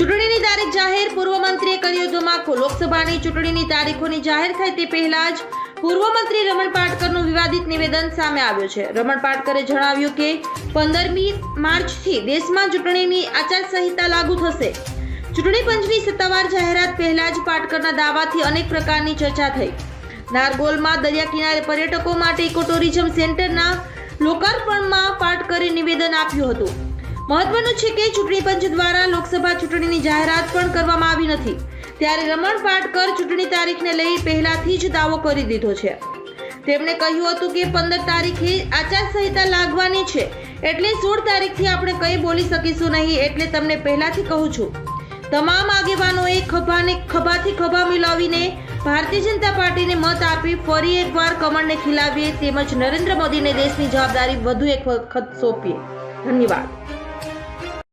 ચૂંટણીની તારીખ જાહેર, પૂર્વ મંત્રીએ કર્યો ધમાકો. લોકસભાની ચૂંટણીની તારીખોની જાહેર થાય તે પહેલા જ પૂર્વ મંત્રી રમણ પાટકરનું વિવાદિત નિવેદન સામે આવ્યું છે. રમણ પાટકરે જણાવ્યું કે, પંદરમી માર્ચથી દેશમાં ચૂંટણીની આચારસંહિતા લાગુ થશે. ચૂંટણી પંચની સત્તાવાર જાહેરાત પહેલા જ પાટકરના દાવાથી અનેક પ્રકારની ચર્ચા થઈ. નારગોલમાં દરિયા કિનારે પર્યટકો માટે ઇકો ટુરિઝમ સેન્ટરના લોકાર્પણમાં પાટકરે નિવેદન આપ્યું હતું. મહત્વનું છે કે ચૂંટણી પંચ દ્વારા લોકસભા ચૂંટણીની જાહેરાત પણ કરવામાં આવી નથી. ત્યારે રમણ પાટકર ચૂંટણી તારીખને લઈ પહેલાથી જ દાવો કરી દીધો છે. તેમણે કહ્યું હતું કે પંદર તારીખે આચારસંહિતા લાગવાની છે. એટલે સોળ તારીખથી આપણે કંઈ બોલી શકીશું નહીં, એટલે તમને પહેલાથી કહું છું. તમામ આગેવાનોએ ખભાને ખભાથી ખભા મિલાવીને ભારતીય જનતા પાર્ટીને મત આપી ફરી એકવાર કમળને ખીલાવીએ તેમજ નરેન્દ્ર મોદીને દેશની જવાબદારી વધુ એક વખત સોંપીએ. ધન્યવાદ.